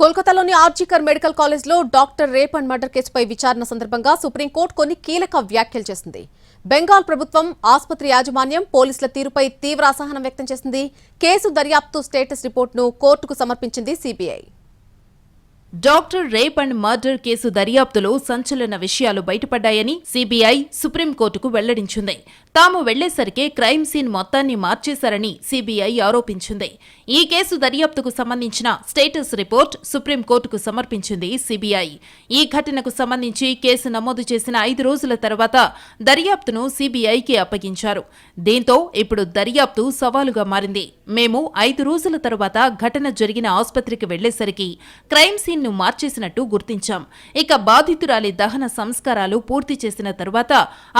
కోల్కతాలోని ఆర్జికర్ మెడికల్ కాలేజ్లో doctor rape and murder కేసుపై విచారణ సందర్భంగా సుప్రీంకోర్టు కొన్ని కీలక వ్యాఖ్యలు చేసింది. బెంగాల్ ప్రభుత్వం ఆసుపత్రి యాజమాన్యం పోలీసుల తీరుపై తీవ్ర అసహనం వ్యక్తం చేసింది. కేసు దర్యాప్తు స్టేటస్ రిపోర్టును కోర్టుకు సమర్పించింది CBI. Doctor rape and murder case దర్యాప్తులో సంచలన విషయాలు బయటపడ్డాయని సిబిఐ సుప్రీంకోర్టుకు వెల్లడించింది. తాము వెళ్ళేసరికే క్రైమ్ సీన్ మొత్తాన్ని మార్చేశారని సిబిఐ ఆరోపించింది. ఈ కేసు దర్యాప్తుకు సంబంధించిన స్టేటస్ రిపోర్ట్ సుప్రీంకోర్టుకు సమర్పించింది సిబిఐ. ఈ ఘటనకు సంబంధించి కేసు నమోదు చేసిన ఐదు రోజుల తర్వాత దర్యాప్తును సిబిఐకి అప్పగించారు. దీంతో ఇప్పుడు దర్యాప్తు సవాలుగా మారింది. మేము ఐదు రోజుల తర్వాత ఘటన జరిగిన ఆసుపత్రికి వెళ్ళేసరికి క్రైమ్ సీన్ ను మార్చేసినట్టు గుర్తించాం. ఇక బాధితురాలి దహన సంస్కారాలు పూర్తి చేసిన తర్వాత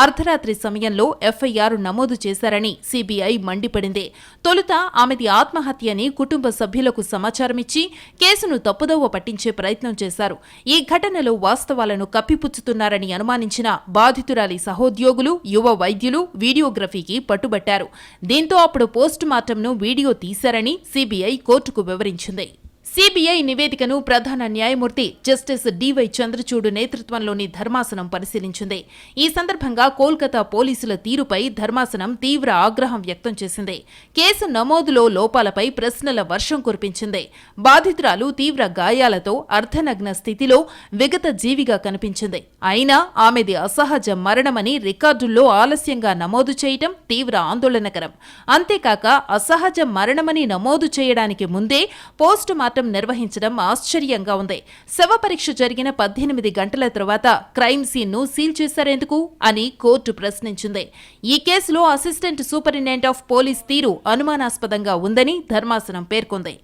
అర్ధరాత్రి సమయంలో ఎఫ్ఐఆర్ నమోదు చేశారని సిబిఐ మండిపడింది. తొలుత ఆమెది ఆత్మహత్య అని కుటుంబ సభ్యులకు సమాచారమిచ్చి కేసును తప్పుదోవ పట్టించే ప్రయత్నం చేశారు. ఈ ఘటనలో వాస్తవాలను కప్పిపుచ్చుతున్నారని అనుమానించిన బాధితురాలి సహోద్యోగులు యువ వైద్యులు వీడియోగ్రఫీకి పట్టుబట్టారు. దీంతో అప్పుడు పోస్టుమార్టంను వీడియో తీశారని సిబిఐ కోర్టుకు వివరించింది. సిబిఐ నివేదికను ప్రధాన న్యాయమూర్తి జస్టిస్ డివై చంద్రచూడ్ నేతృత్వంలోని ధర్మాసనం పరిశీలించింది. ఈ సందర్భంగా కోల్కతా పోలీసుల తీరుపై ధర్మాసనం తీవ్ర ఆగ్రహం వ్యక్తం చేసింది. కేసు నమోదులో లోపాలపై ప్రశ్నల వర్షం కురిపించింది. బాధితురాలు తీవ్ర గాయాలతో అర్ధనగ్న స్థితిలో విగత జీవిగా కనిపించింది. అయినా ఆమెది అసహజ మరణమని రికార్డుల్లో ఆలస్యంగా నమోదు చేయటం తీవ్ర ఆందోళనకరం. అంతేకాక అసహజ మరణమని నమోదు చేయడానికి ముందే పోస్టు మార్టం నిర్వహించడం ఆశ్చర్యంగా ఉంది. శవ పరీక్ష జరిగిన పద్దెనిమిది గంటల తర్వాత క్రైమ్ సీన్ను సీల్ చేశారెందుకు అని కోర్టు ప్రశ్నించింది. ఈ కేసులో అసిస్టెంట్ సూపరింటెండెంట్ ఆఫ్ పోలీస్ తీరు అనుమానాస్పదంగా ఉందని ధర్మాసనం పేర్కొంది.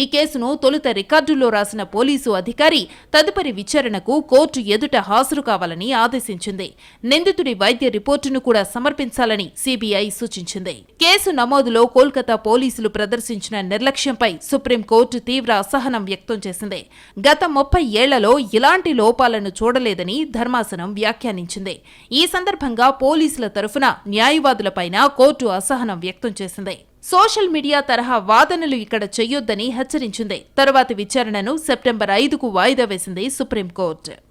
ఈ కేసును తొలుత రికార్డుల్లో రాసిన పోలీసు అధికారి తదుపరి విచారణకు కోర్టు ఎదుట హాజరు కావాలని ఆదేశించింది. నిందితుడి వైద్య రిపోర్టును కూడా సమర్పించాలని సిబిఐ సూచించింది. కేసు నమోదులో కోల్కతా పోలీసులు ప్రదర్శించిన నిర్లక్ష్యంపై సుప్రీంకోర్టు తీవ్ర అసహనం వ్యక్తం చేసింది. గత ముప్పై ఏళ్ళలో ఇలాంటి లోపాలను చూడలేదని ధర్మాసనం వ్యాఖ్యానించింది. ఈ సందర్భంగా పోలీసుల తరఫున న్యాయవాదులపైన కోర్టు అసహనం వ్యక్తం చేసింది. సోషల్ మీడియా తరహా వాదనలు ఇక్కడ చెయ్యొద్దని హెచ్చరించింది. తరువాతి విచారణను సెప్టెంబర్ ఐదుకు వాయిదా వేసింది సుప్రీంకోర్టు.